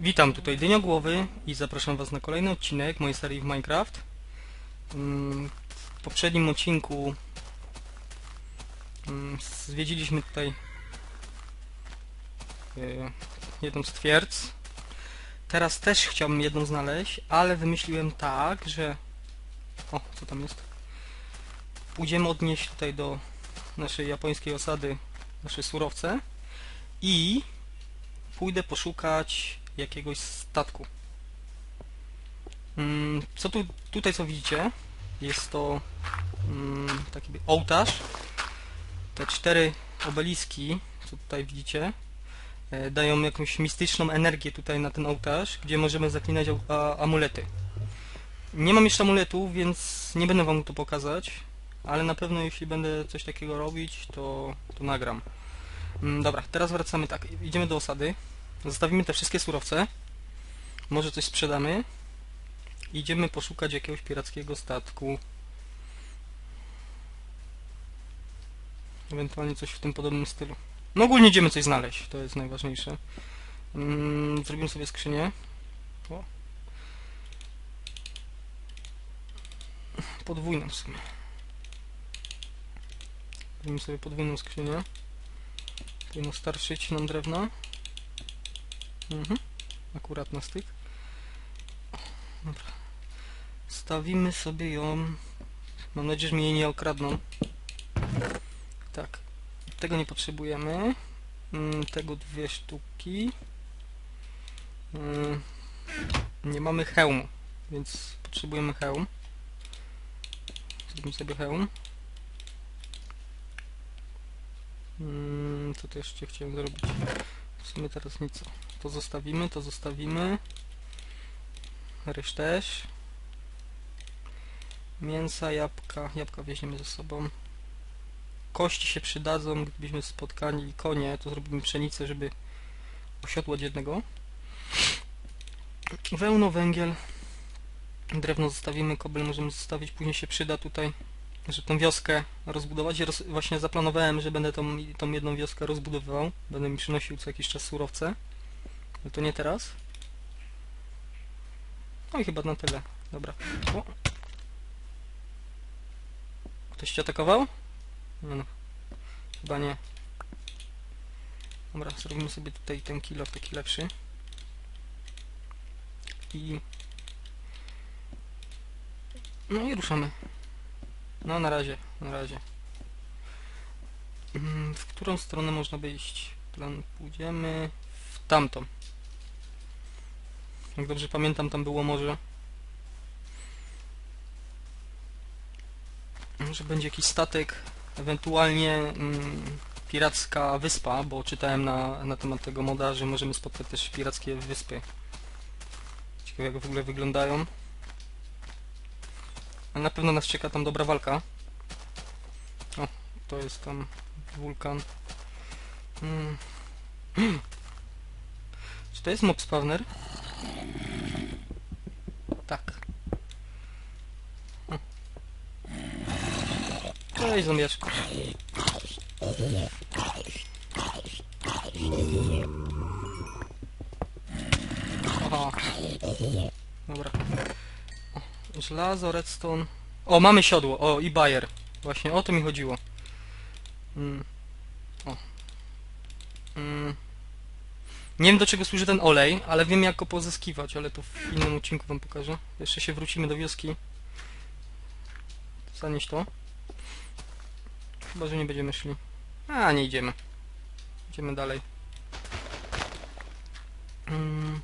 Witam, tutaj Dyniogłowy i zapraszam Was na kolejny odcinek mojej serii w Minecraft. Mm, W poprzednim odcinku mm, zwiedziliśmy tutaj e, jedną z twierdz. Teraz też chciałbym jedną znaleźć, ale wymyśliłem tak, że... O, co tam jest? Pójdziemy odnieść tutaj do naszej japońskiej osady nasze surowce i pójdę poszukać jakiegoś statku. Mm, Co tu, tutaj co widzicie? Jest to mm, taki ołtarz. Te cztery obeliski, co tutaj widzicie, e, dają jakąś mistyczną energię tutaj na ten ołtarz, gdzie możemy zaklinać amulety. Nie mam jeszcze amuletu, więc nie będę wam to pokazać, ale na pewno jeśli będę coś takiego robić, to, to nagram. Mm, Dobra, teraz wracamy tak. Idziemy do osady. Zostawimy te wszystkie surowce. Może coś sprzedamy. Idziemy poszukać jakiegoś pirackiego statku. Ewentualnie coś w tym podobnym stylu. No ogólnie idziemy coś znaleźć, to jest najważniejsze. Mm, zrobimy sobie skrzynię. Podwójną w sumie. Zrobimy sobie podwójną skrzynię. Powinno starszyć nam drewno. Mhm. Akurat na styk. Dobra. Stawimy sobie ją. Mam nadzieję, że mnie nie okradną. Tak. Tego nie potrzebujemy. Mm, Tego dwie sztuki. Mm, Nie mamy hełmu, więc potrzebujemy hełm. Zrobimy sobie hełm. Mm, Co to jeszcze chciałem zrobić? W sumie teraz nic. To zostawimy, to zostawimy. Ryż też. Mięsa, jabłka. Jabłka weźmiemy ze sobą. Kości się przydadzą, gdybyśmy spotkali konie, to zrobimy pszenicę, żeby osiodłać jednego. Wełno, węgiel. Drewno zostawimy, kobel możemy zostawić, później się przyda tutaj, żeby tą wioskę rozbudować. Roz, właśnie zaplanowałem, że będę tą, tą jedną wioskę rozbudowywał. Będę mi przynosił co jakiś czas surowce. Ale to nie teraz. No i chyba na tyle. Dobra. O. Ktoś cię atakował? Nie no. Chyba nie. Dobra, zrobimy sobie tutaj ten kilo taki lepszy. I... No i ruszamy. No na razie, na razie. Mm, W którą stronę można by iść? Plan pójdziemy w tamtą. Jak dobrze pamiętam, tam było. Może będzie jakiś statek, ewentualnie mm, piracka wyspa, bo czytałem na, na temat tego moda, że możemy spotkać też pirackie wyspy. Ciekawe jak w ogóle wyglądają. Ale na pewno nas czeka tam dobra walka. O, to jest tam wulkan. Mm. Czy to jest mob spawner? Tak. Cześć zombiaczku. Aha. Dobra. Żelazo, redstone. O, mamy siodło. O, i bajer. Właśnie o to mi chodziło. Mm. O. Mm. Nie wiem do czego służy ten olej, ale wiem jak go pozyskiwać, ale to w innym odcinku wam pokażę. Jeszcze się wrócimy do wioski. Zanieś to. Chyba, że nie będziemy szli. A, nie idziemy. Idziemy dalej. Mm.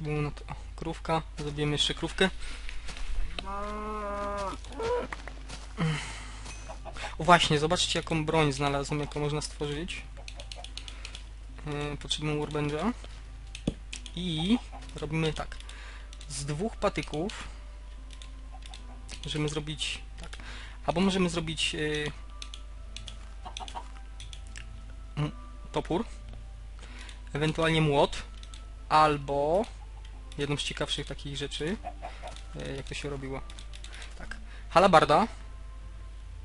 No. O, krówka. Zrobimy jeszcze krówkę. O właśnie, zobaczcie jaką broń znalazłem, jaką można stworzyć. Yy, potrzebujemy workbencha. I robimy tak. Z dwóch patyków możemy zrobić tak. Albo możemy zrobić yy, topór, ewentualnie młot, albo jedną z ciekawszych takich rzeczy, yy, jak to się robiło. Tak. Halabarda,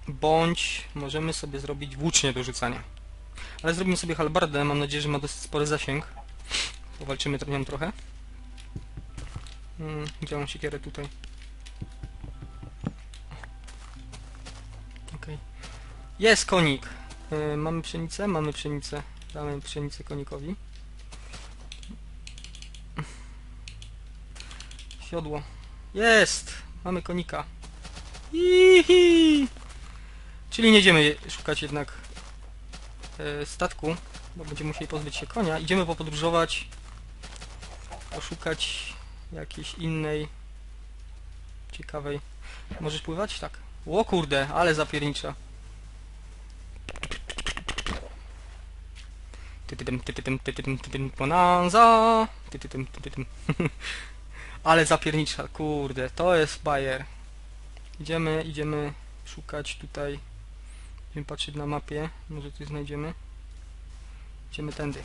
bądź możemy sobie zrobić włócznie do rzucania. Ale zrobimy sobie halbardę, mam nadzieję, że ma dosyć spory zasięg. Powalczymy nią trochę. Mm, gdzie mam siekierę tutaj? Okej. Jest konik! Y, mamy pszenicę? Mamy pszenicę. Damy pszenicę konikowi. Siodło. Jest! Mamy konika. Ihi! Czyli nie idziemy szukać jednak statku, bo będziemy musieli pozbyć się konia. Idziemy popodróżować, poszukać jakiejś innej ciekawej. Możesz pływać? Tak. O kurde, ale zapiernicza. Tytytym, bonanza! Tytytym, tytytym. Ale zapiernicza, kurde, to jest bajer. Idziemy, idziemy szukać tutaj. Będziemy patrzeć na mapie, może coś znajdziemy. Idziemy tędy.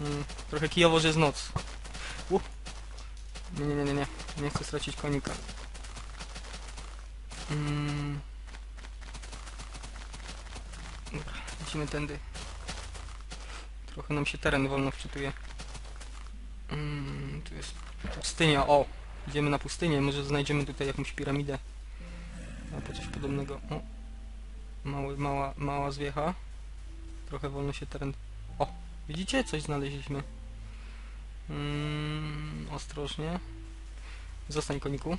Mm, trochę kijowo, że jest noc. U. Nie, nie, nie, nie, nie. Nie chcę stracić konika. Mm. Dobra, lecimy tędy. Trochę nam się teren wolno wczytuje. Mm, tu jest pustynia, o! Idziemy na pustynię, może znajdziemy tutaj jakąś piramidę. Albo coś podobnego. O! Mały, mała, mała zwiecha. Trochę wolno się teren... O! Widzicie? Coś znaleźliśmy. Mm, ostrożnie. Zostań koniku.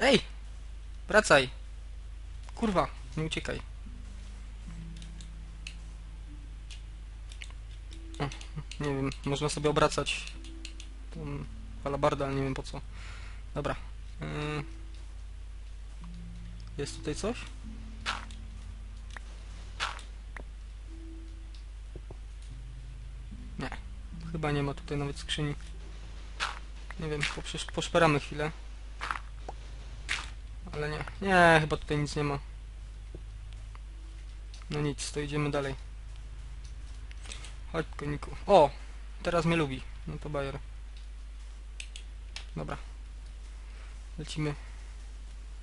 Ej! Wracaj! Kurwa, nie uciekaj. O, nie wiem, można sobie obracać tą halabardę, ale nie wiem po co. Dobra. Yy. Jest tutaj coś? Nie. Chyba nie ma tutaj nawet skrzyni. Nie wiem, poprzez, poszperamy chwilę. Ale nie. Nie, chyba tutaj nic nie ma. No nic, to idziemy dalej. Chodź, koniku. O! Teraz mnie lubi. No to bajer. Dobra. Lecimy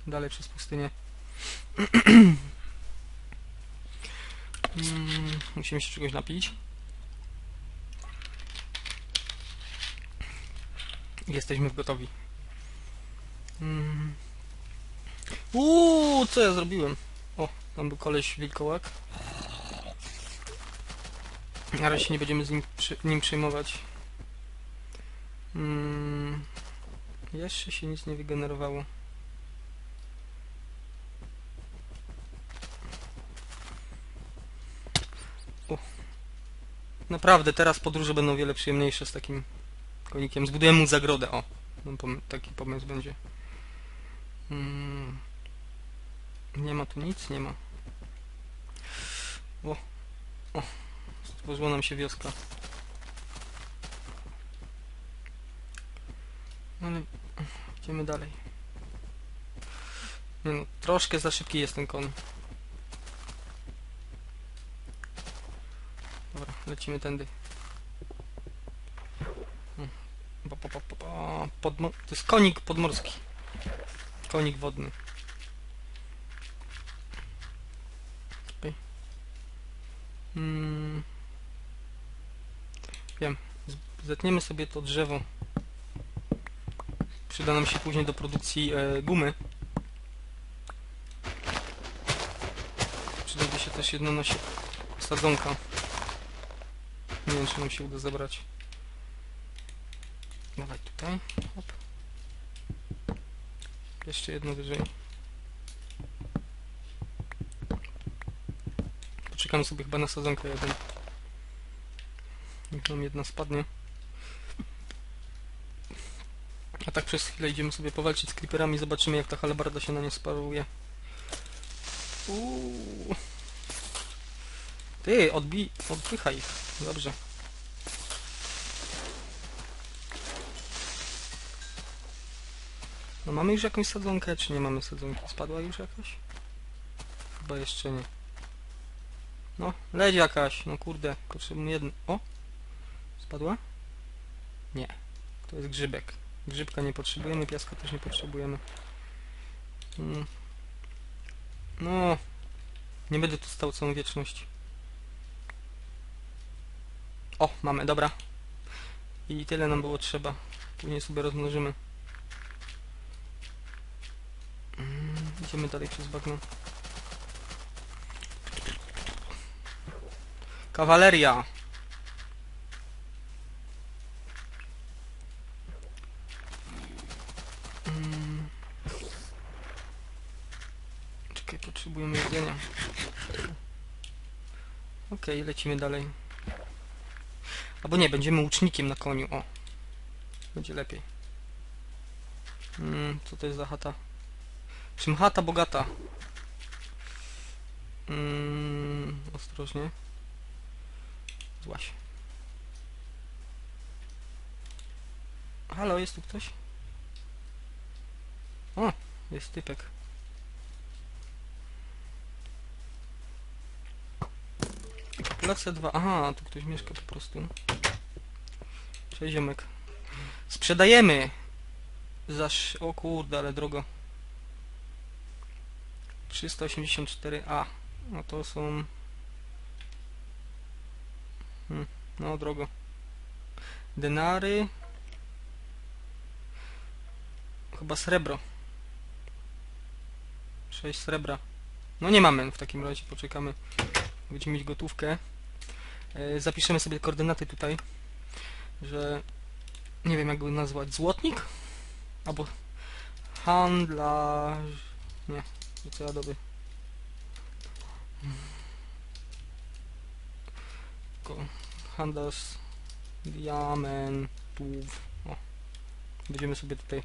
dalej przez pustynię. Mm, Musimy się czegoś napić. Jesteśmy gotowi. Mm. Uuu, co ja zrobiłem? O, tam był koleś wilkołak. Na razie nie będziemy z nim, przy, nim przejmować. Mm, jeszcze się nic nie wygenerowało. Naprawdę, teraz podróże będą wiele przyjemniejsze z takim konikiem. Zbuduję mu zagrodę, o. No, taki pomysł będzie. Mm, nie ma tu nic? Nie ma. O. O. Stworzyła nam się wioska. Ale idziemy dalej. Nie no, troszkę za szybki jest ten kon. Dobra, lecimy tędy. Hmm. Podmo- to jest konik podmorski. Konik wodny. Okej. Mm. Wiem. Zetniemy sobie to drzewo. Przyda nam się później do produkcji e, gumy. Przydałby się też jedno nosie sadzonka. Nie wiem, czy nam się uda zebrać. Dawaj tutaj. Hop. Jeszcze jedno wyżej. Poczekamy sobie chyba na sadzonkę jeden. Niech nam jedna spadnie. A tak przez chwilę idziemy sobie powalczyć z creeperami, zobaczymy jak ta halabarda się na nie sparuje. Uuu. Ty, odbij, odpychaj ich. Dobrze. No mamy już jakąś sadzonkę, czy nie mamy sadzonki? Spadła już jakaś? Chyba jeszcze nie. No, leć jakaś, no kurde, potrzebny jedno. O! Spadła? Nie. To jest grzybek. Grzybka nie potrzebujemy, piaska też nie potrzebujemy. Mm. No, nie będę tu stał całą wieczność. O, mamy, dobra. I tyle nam było trzeba. Później sobie rozmnożymy. Mm, idziemy dalej przez bagno. Kawaleria! Mm. Czekaj, potrzebujemy jedzenia. Okej, lecimy dalej. Albo nie, będziemy łucznikiem na koniu, o. Będzie lepiej. Mm, co to jest za chata? Czym chata bogata? Mm, ostrożnie. Złaś. Halo, jest tu ktoś? O, jest typek. Populacja 2. Aha, tu ktoś mieszka po prostu. Cześć ziomek. Sprzedajemy! Zaś... O kurde, ale drogo. 384A. No to są... Hmm, no drogo. Denary. Chyba srebro. 6 srebra. No nie mamy w takim razie, poczekamy. Będziemy mieć gotówkę. E, Zapiszemy sobie koordynaty tutaj, że nie wiem jak go nazwać, złotnik? Albo handlarz... Nie, co ja doby. Handlarz diamentów. O. Będziemy sobie tutaj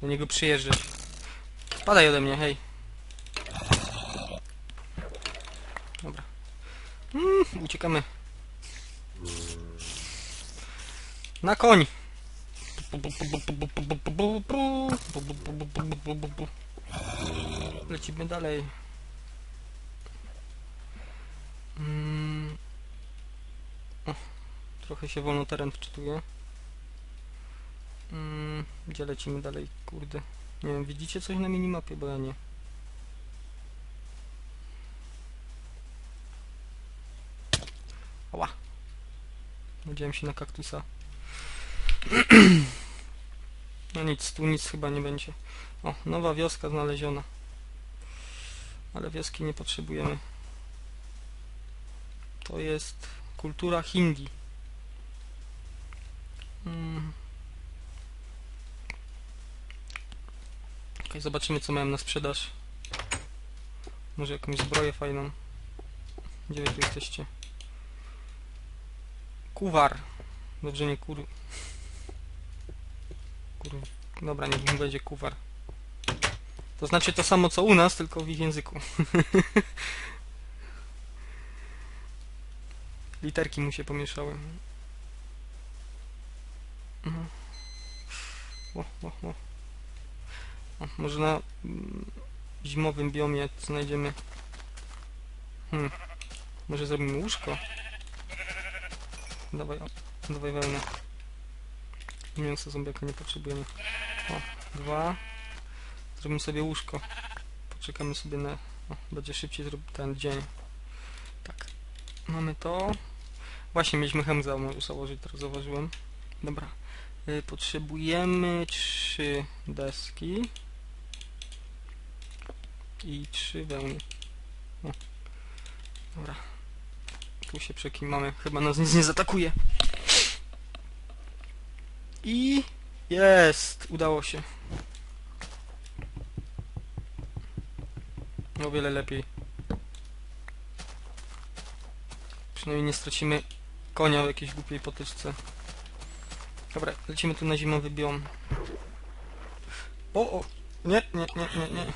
do niego przyjeżdżać. Spadaj ode mnie, hej. Dobra. Mm, uciekamy. Na koń! Lecimy dalej. Mm. Trochę się wolno teren wczytuje. Mm, gdzie lecimy dalej? Kurde. Nie wiem, widzicie coś na minimapie, bo ja nie. Ała. Nadziałem się na kaktusa. No nic, tu nic chyba nie będzie. O, nowa wioska znaleziona. Ale wioski nie potrzebujemy. To jest kultura Hindi. Mm. Okej, zobaczymy co miałem na sprzedaż. Może jakąś zbroję fajną. Gdzie wy tu jesteście? Kuwar. Dobrze, nie kur... Kur... Dobra, niech mi będzie kuwar. To znaczy to samo co u nas, tylko w ich języku. Literki mu się pomieszały. Mhm. O, o, o. O, może na mm, zimowym biomie znajdziemy... Hmm. Może zrobimy łóżko? Dawaj, o, dawaj wełnę. Mięso zombiaka nie potrzebujemy. O, dwa. Zrobimy sobie łóżko. Poczekamy sobie na... O, będzie szybciej ten dzień. Tak. Mamy to. Właśnie mieliśmy hem za- założyć, teraz zauważyłem. Dobra. Y, potrzebujemy trzy deski. I trzy wełny. O. Dobra. Tu się przekimamy. Chyba nas nic nie zaatakuje. I jest! Udało się. O wiele lepiej. Przynajmniej nie stracimy konia w jakiejś głupiej potyczce. Dobra, lecimy tu na zimowy biom. O, o! Nie, nie, nie, nie, nie.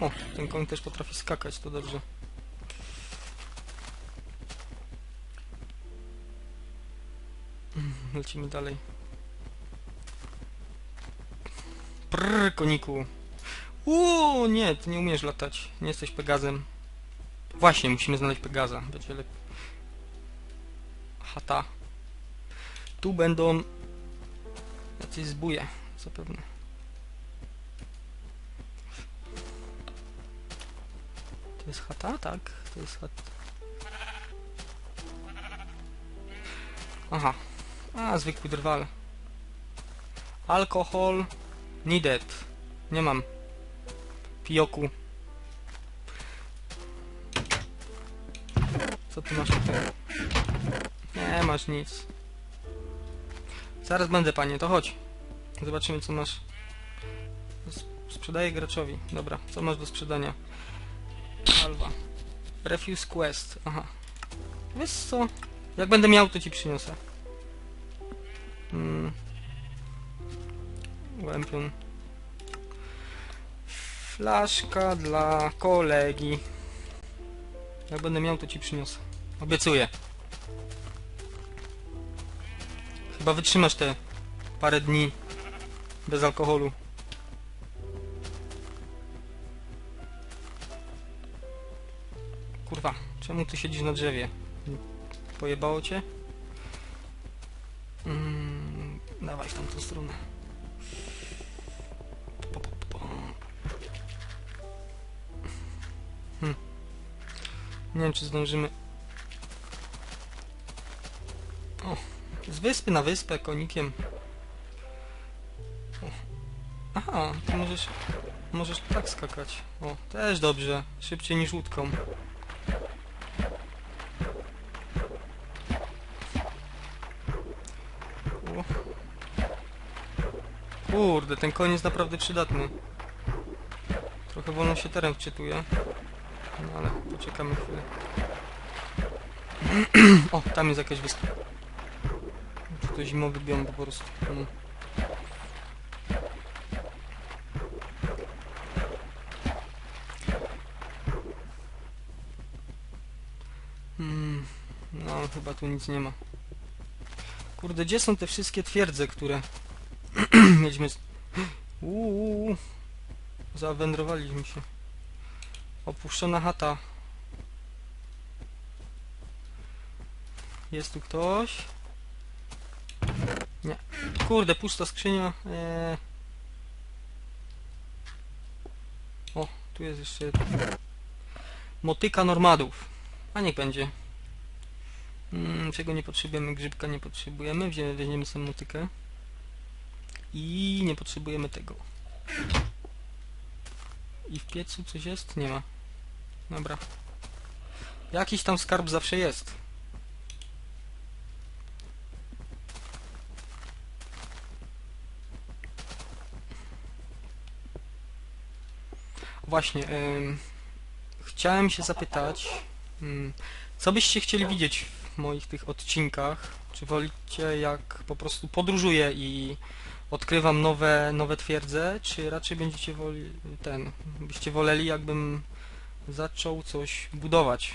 O, ten koń też potrafi skakać, to dobrze. Lecimy dalej. Prrr, koniku. Uuu, nie, ty nie umiesz latać. Nie jesteś Pegazem. Właśnie, musimy znaleźć Pegaza. Będzie lepiej. Hata. Tu będą jacyś zbóje, zapewne. To jest chata? Tak, to jest chata. Aha. A, zwykły drwal. Alkohol. Needed. Nie mam. Pijoku. Co ty masz tutaj? Nie masz nic. Zaraz będę, panie, to chodź. Zobaczymy, co masz. Sprzedaję graczowi. Dobra, co masz do sprzedania? Alwa. Refuse quest. Aha. Wiesz co? Jak będę miał, to ci przyniosę. Hmm. Łępion. Flaszka dla kolegi. Jak będę miał, to ci przyniosę. Obiecuję. Chyba wytrzymasz te parę dni bez alkoholu. Kurwa, czemu ty siedzisz na drzewie? Pojebało cię? Tamtą stronę. Hm. Nie wiem, czy zdążymy. O, z wyspy na wyspę konikiem. O. Aha, to możesz, możesz tak skakać. O, też dobrze. Szybciej niż łódką. O. Kurde, ten koń jest naprawdę przydatny. Trochę wolno się teren wczytuje. No ale poczekamy chwilę. o, tam jest jakaś wyspa. Czy to zimowy biom po prostu. No. No, chyba tu nic nie ma. Kurde, gdzie są te wszystkie twierdze, które mieliśmy... Uuu, zawędrowaliśmy się. Opuszczona chata. Jest tu ktoś? Nie. Kurde, pusta skrzynia. Eee. O, tu jest jeszcze. Motyka normadów. A niech będzie. Mm, czego nie potrzebujemy? Grzybka nie potrzebujemy. Wzię- Weźmiemy sobie motykę. I nie potrzebujemy tego. I w piecu coś jest? Nie ma. Dobra. Jakiś tam skarb zawsze jest. Właśnie, chciałem się zapytać, ym, co byście chcieli widzieć w moich tych odcinkach? Czy wolicie jak po prostu podróżuję i odkrywam nowe, nowe twierdze, czy raczej będziecie woli, ten, byście woleli jakbym zaczął coś budować?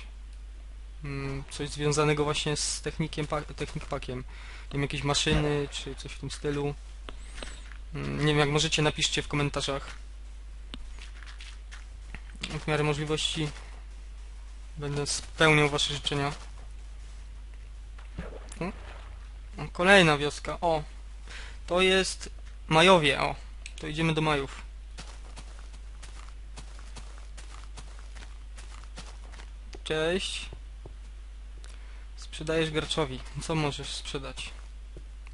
Ym, coś związanego właśnie z technikiem, pa, technik pakiem. Nie wiem, jakieś maszyny, czy coś w tym stylu. Ym, nie wiem, jak możecie, napiszcie w komentarzach. W miarę możliwości będę spełniał wasze życzenia. Kolejna wioska. O, to jest Majowie. O, to idziemy do Majów. Cześć. Sprzedajesz graczowi. Co możesz sprzedać?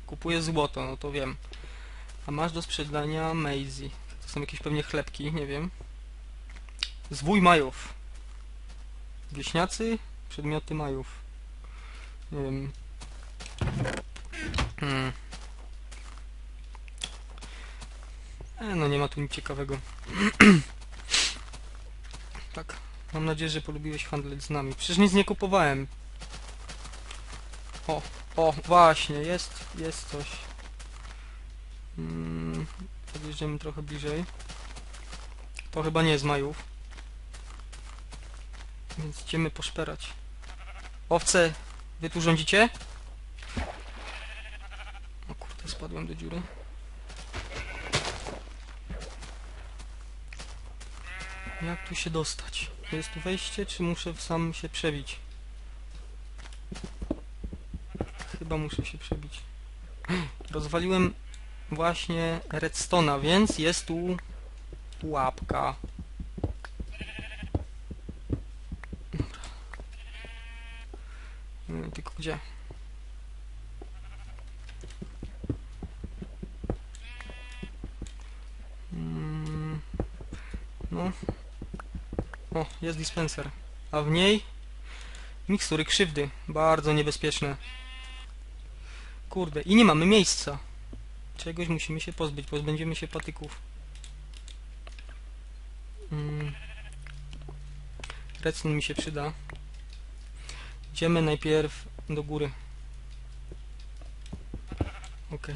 Kupuję złoto, no to wiem. A masz do sprzedania Maisie. To są jakieś pewnie chlebki, nie wiem. Zwój Majów. Wieśniacy, przedmioty Majów. Nie wiem. Hmm. E, no nie ma tu nic ciekawego. tak. Mam nadzieję, że polubiłeś handleć z nami. Przecież nic nie kupowałem. O, o, właśnie, jest, jest coś. Hmm, podjedziemy trochę bliżej. To chyba nie jest Majów. Więc idziemy poszperać. Owce, wy tu rządzicie? O kurde, spadłem do dziury. Jak tu się dostać? Jest tu wejście, czy muszę sam się przebić? Chyba muszę się przebić. Rozwaliłem właśnie redstona, więc jest tu pułapka. Mm, Tylko gdzie? O, jest dispenser. A w niej mikstury krzywdy. Bardzo niebezpieczne. Kurde, i nie mamy miejsca. Czegoś musimy się pozbyć, pozbędziemy się patyków. Mm. Mi się przyda. Idziemy najpierw do góry. Okej.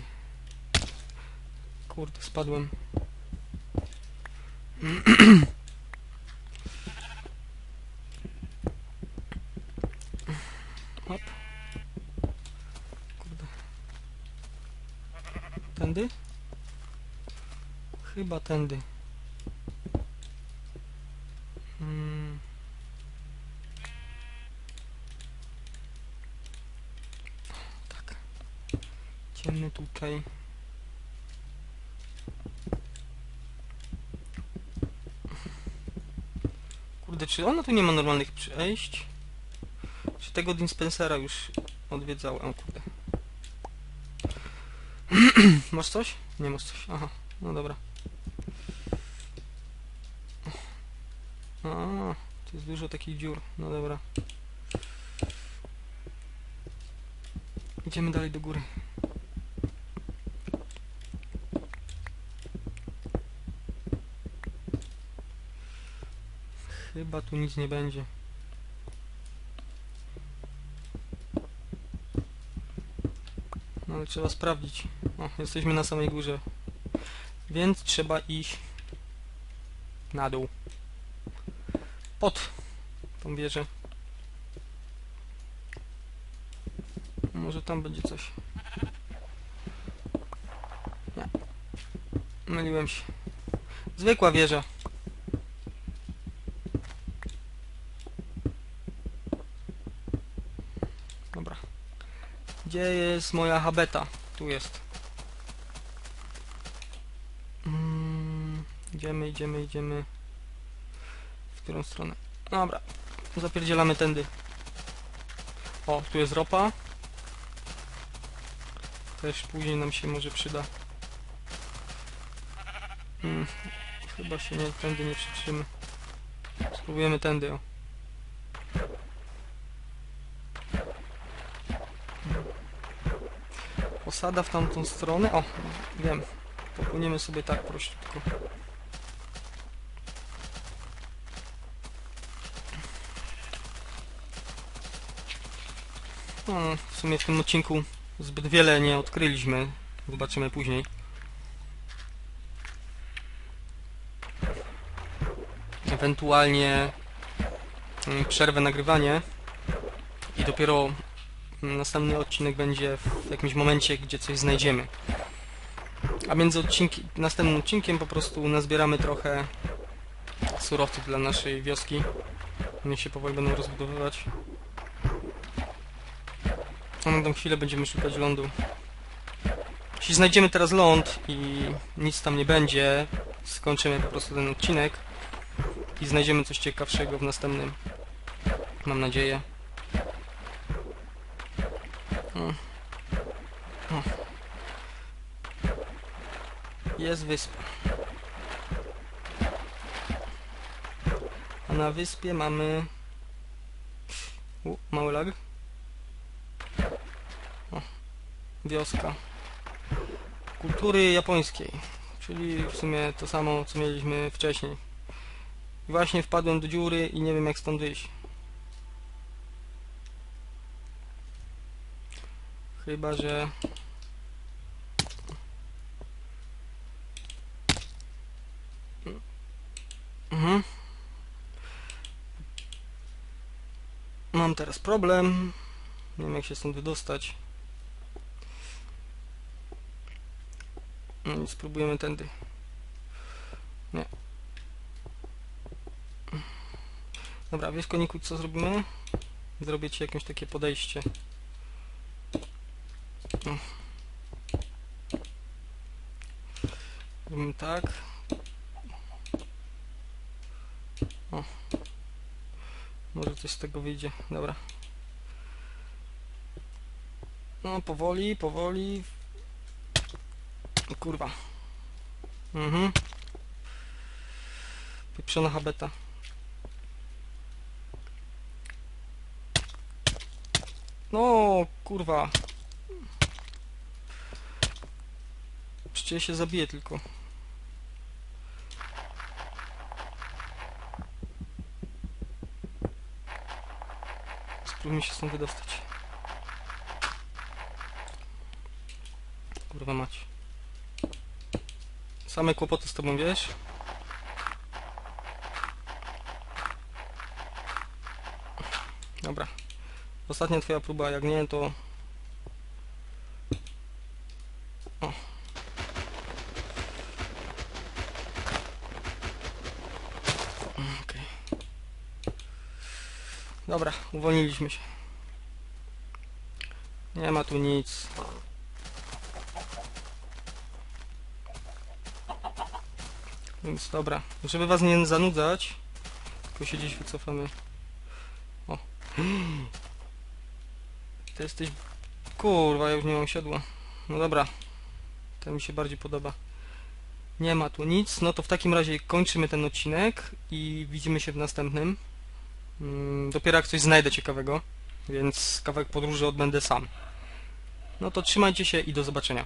Kurde, spadłem. Hop. Kurde. Tędy? Chyba tędy. Hmm. Tak. Idziemy tutaj. Kurde, czy ona tu nie ma normalnych przejść? Czy tego dispensera już odwiedzałem? Masz coś? Nie masz coś. Aha, no dobra. A, tu jest dużo takich dziur. No dobra. Idziemy dalej do góry. Chyba tu nic nie będzie. Ale trzeba sprawdzić. O, jesteśmy na samej górze. Więc trzeba iść na dół. Pod tą wieżę. Może tam będzie coś. Nie. Myliłem się. Zwykła wieża. Dobra. Gdzie jest moja habeta? Tu jest. Mm, idziemy, idziemy, idziemy. W którą stronę? Dobra. Zapierdzielamy tędy. O, tu jest ropa. Też później nam się może przyda. Mm, chyba się nie, tędy nie przetrzymy. Spróbujemy tędy, o. Posada w tamtą stronę. O, wiem. Popłyniemy sobie tak prościutko. No, w sumie w tym odcinku zbyt wiele nie odkryliśmy. Zobaczymy później. Ewentualnie mm, przerwę nagrywanie i dopiero następny odcinek będzie w jakimś momencie, gdzie coś znajdziemy. A między odcinki, następnym odcinkiem po prostu nazbieramy trochę surowców dla naszej wioski. One się powoli będą rozbudowywać. A na tą chwilę będziemy szukać lądu. Jeśli znajdziemy teraz ląd i nic tam nie będzie, skończymy po prostu ten odcinek i znajdziemy coś ciekawszego w następnym. Mam nadzieję. O. O. Jest wyspa. A na wyspie mamy... U, mały lag. O, wioska. Kultury japońskiej. Czyli w sumie to samo, co mieliśmy wcześniej. I właśnie wpadłem do dziury i nie wiem jak stąd wyjść. Chyba, że... Mhm. Mam teraz problem. Nie wiem jak się stąd wydostać. No spróbujemy tędy. Nie. Dobra, wiesz koniku co zrobimy? Zrobię ci jakieś takie podejście. O. Robimy tak. O. Może coś z tego wyjdzie. Dobra. No powoli, powoli. Kurwa. Mhm. Pieprzona habeta. No, kurwa. Przecież się zabije tylko. Spróbujmy się stąd wydostać. Kurwa mać. Same kłopoty z tobą, wiesz? Dobra. Ostatnia twoja próba, jak nie, to... Dobra, uwolniliśmy się. Nie ma tu nic. Więc dobra, żeby was nie zanudzać, tylko się gdzieś wycofamy. O. Ty jesteś... Kurwa, ja już nie mam siodła. No dobra. To mi się bardziej podoba. Nie ma tu nic. No to w takim razie kończymy ten odcinek i widzimy się w następnym. Mm, Dopiero jak coś znajdę ciekawego, więc kawałek podróży odbędę sam. No to trzymajcie się i do zobaczenia.